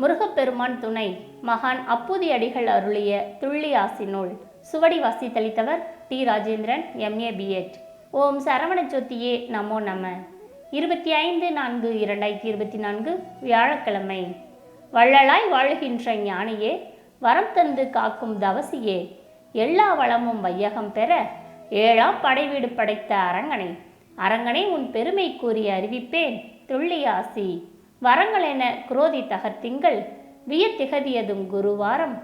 முருகப்பெருமான் துணை மகான் அப்புதி அடிகள் அருளிய துள்ளி ஆசி நூல் சுவடி வாசித்தளித்தவர் T. Rajendran M A B Ed ஓம் சரவண ஜோதியே நமோ நம. இருபத்தி ஐந்து நான்கு இரண்டாயிரத்தி இருபத்தி நான்கு வியாழக்கிழமை. வள்ளலாய் வாழுகின்ற ஞானியே வரம் தந்து காக்கும் தவசியே எல்லா வளமும் வையகம் பெற ஏழாம் படைவீடு படைத்த அரங்கனை. அரங்கனை உன் பெருமை கூறி அறிவிப்பேன் துள்ளி வரங்களென குரோதி தகர்த்திங்கள். வியத்திகதியதும் குருவாரம்.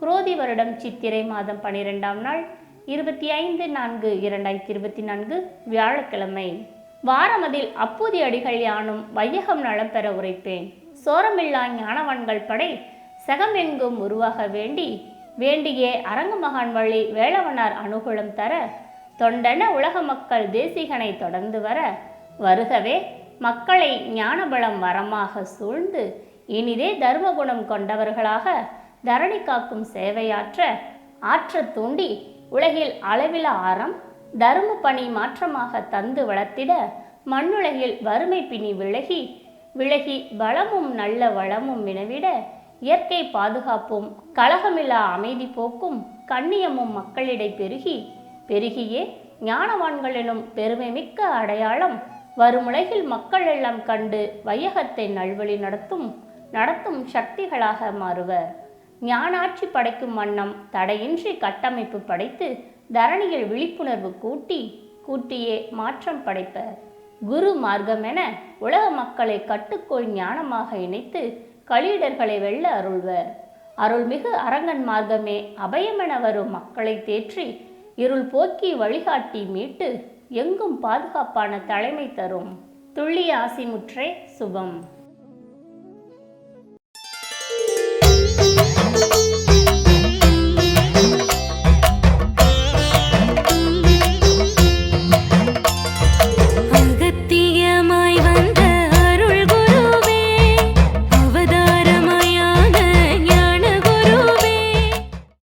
குரோதி வருடம் சித்திரை மாதம் பனிரெண்டாம் நாள் இருபத்தி ஐந்து நான்கு இரண்டாயிரத்தி இருபத்தி நான்கு வியாழக்கிழமை. வாரமதில் அப்பூதி அடிகள் யானும் வையகம் நலம் பெற உரைப்பேன். சோரமில்லா ஞானவன்கள் படை சகமெங்கும் உருவாக வேண்டி வேண்டியே அரங்கமகான் வழி வேளவனார் அனுகூலம் தர தொண்டன உலக மக்கள் தேசிகனை தொடர்ந்து வர வருகவே மக்களை ஞானபலம் வரமாக சூழ்ந்து இனிதே தர்மகுணம் கொண்டவர்களாக தரணி காக்கும் சேவையாற்ற ஆற்றத் தூண்டி உலகில் அளவில ஆரம் தர்ம பணி மாற்றமாக தந்து வளர்த்திட மண்ணுலகில் வறுமை பிணி விலகி விலகி வளமும் நல்ல வளமும் வினவிட இயற்கை பாதுகாப்பும் கலகமில்லா அமைதி போக்கும் கண்ணியமும் மக்களிடை பெருகி பெருகியே ஞானவான்களினும் பெருமை மிக்க அடையாளம் வருமுலகில் மக்கள் எல்லாம் கண்டு வையகத்தை நல்வழி நடத்தும் நடத்தும் சக்திகளாக மாறுவர் ஞானாட்சி படைக்கும் வண்ணம் தடையின்றி கட்டமைப்பு படைத்து தரணியில் விழிப்புணர்வு கூட்டி கூட்டியே மாற்றம் படைப்பர் குரு மார்க்கம் என உலக மக்களை கட்டுக்கோள் ஞானமாக இணைத்து கலீடர்களை வெல்ல அருள்வர் அருள்மிகு அரங்கன் மார்க்கமே அபயமென வரும் மக்களை தேற்றி இருள் போக்கி வழிகாட்டி மீட்டு எங்கும் பாதுகாப்பான தலைமை தரும். துள்ளி ஆசிமுற்றே சுபம்.